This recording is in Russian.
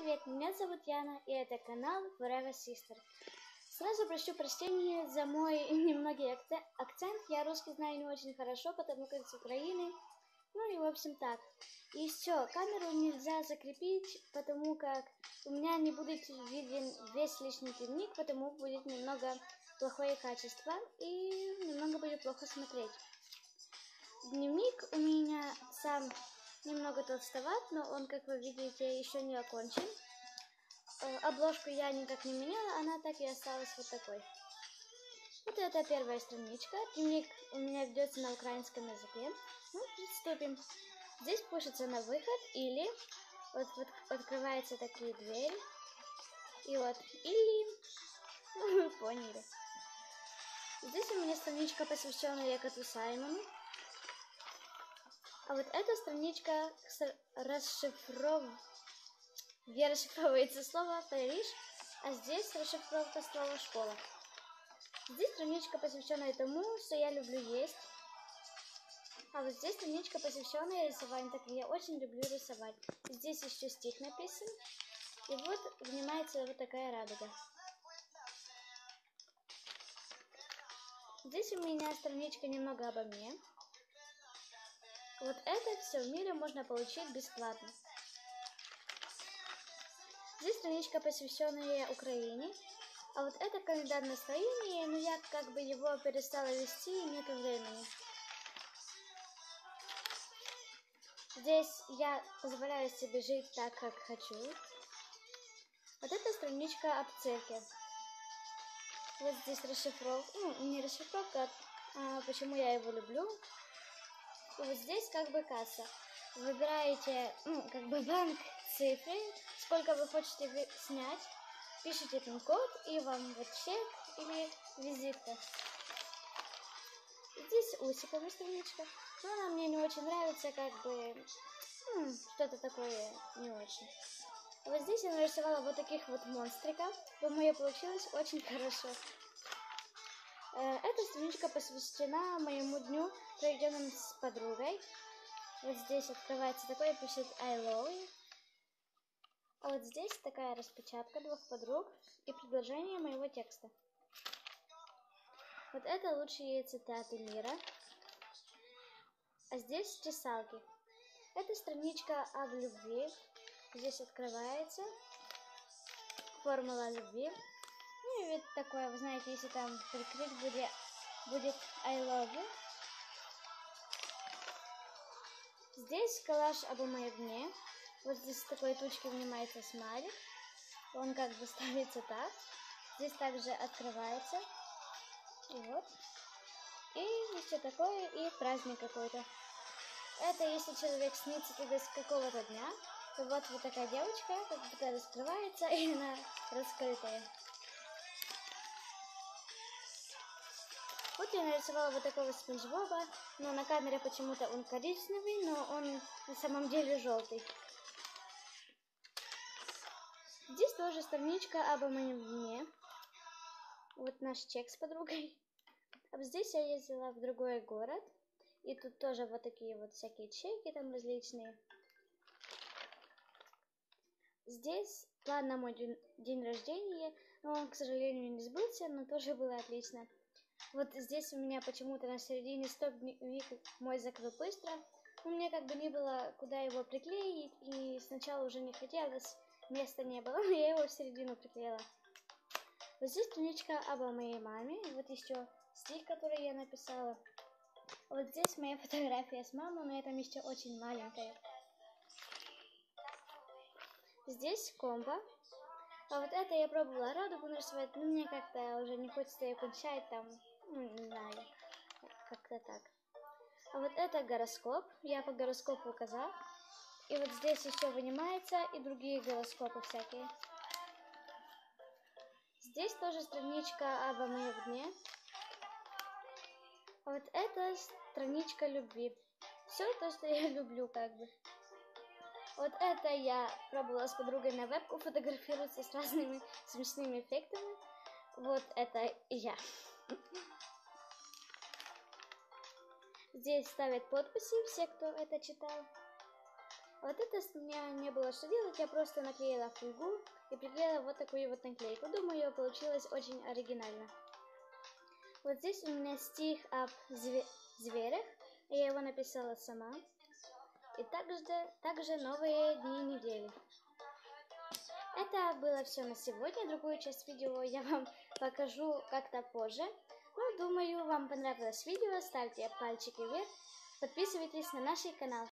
привет! Меня зовут Яна, и это канал Forever Sister. Сразу прошу прощения за мой немногий акцент. Я русский знаю не очень хорошо, потому как с Украины. Ну и в общем так. И все, камеру нельзя закрепить, потому как у меня не будет виден весь лишний дневник, потому будет немного плохое качество и немного будет плохо смотреть. Дневник у меня сам немного толстоват, но он, как вы видите, еще не окончен. Э, обложку я никак не меняла, она так и осталась вот такой. Вот это первая страничка. Дневник у меня ведется на украинском языке. Ну, приступим. Здесь пишется на выход или вот, вот открываются такие двери. И вот, или, ну, вы поняли. Здесь у меня страничка, посвященная коту Саймону. А вот эта страничка расшифров... где расшифровывается слово Париж, а здесь расшифровка слова школа. Здесь страничка, посвященная тому, что я люблю есть. А вот здесь страничка, посвященная рисованию, так как я очень люблю рисовать. Здесь еще стих написан. И вот внимается вот такая радуга. Здесь у меня страничка немного обо мне. Вот это все в мире можно получить бесплатно. Здесь страничка, посвященная Украине. А вот это календарь настроения, но я как бы его перестала вести, и нет времени. Здесь я позволяю себе жить так, как хочу. Вот эта страничка об церкви. Вот здесь расшифровка, ну, не расшифровка, а почему я его люблю. Вот здесь как бы касса. Выбираете, ну, как бы банк цифры, сколько вы хотите снять, пишите пин-код, и вам вот чек или визитка. Здесь усиками страничка. Но она мне не очень нравится, как бы, ну, что-то такое не очень. Вот здесь я нарисовала вот таких вот монстриков. По-моему, получилось очень хорошо. Э, эта страничка посвящена моему дню, проведенному с подругой. Вот здесь открывается такое, пишет I love you. А вот здесь такая распечатка двух подруг и предложение моего текста. Вот это лучшие цитаты мира. А здесь чесалки. Это страничка об любви. Здесь открывается формула любви. Вот такое, вы знаете, если там прикрыть будет, будет I love you. Здесь коллаж об дне. Вот здесь такой тучки внимается смайлик. Он как бы ставится так. Здесь также открывается. И вот. И еще такое, и праздник какой-то. Это если человек снится тебе с какого-то дня, то вот вот такая девочка, как будто раскрывается, и она раскрытая. Вот я нарисовала вот такого спанч Боба, но на камере почему-то он коричневый, но он на самом деле желтый. Здесь тоже страничка обо мне. Вот наш чек с подругой. А здесь я ездила в другой город. И тут тоже вот такие вот всякие чеки там различные. Здесь план на мой день рождения, но он, к сожалению, не сбылся, но тоже было отлично. Вот здесь у меня почему-то на середине стоп-дневник мой закрыл быстро. Но мне как бы не было куда его приклеить, и сначала уже не хотелось, места не было, но я его в середину приклеила. Вот здесь страничка обо моей маме, вот еще стих, который я написала. Вот здесь моя фотография с мамой, но это еще очень маленькая. Здесь комбо. А вот это я пробовала радугу нарисовать, но мне как-то уже не хочется ее кончать там ну, не знаю, как-то так. А вот это гороскоп, я по гороскопу указал. И вот здесь еще вынимается и другие гороскопы всякие. Здесь тоже страничка обо моем дне. А вот это страничка любви. Все то, что я люблю, как бы. Вот это я пробовала с подругой на вебку фотографироваться с разными смешными эффектами. Вот это я. Здесь ставят подписи все, кто это читал. Вот это с меня не было что делать, я просто наклеила фольгу и приклеила вот такую вот наклейку. Думаю, получилось очень оригинально. Вот здесь у меня стих об зве зверях, я его написала сама. И также, также новые дни недели. Это было все на сегодня. Другую часть видео я вам покажу как-то позже. Ну, думаю, вам понравилось видео. Ставьте пальчики вверх. Подписывайтесь на наш канал.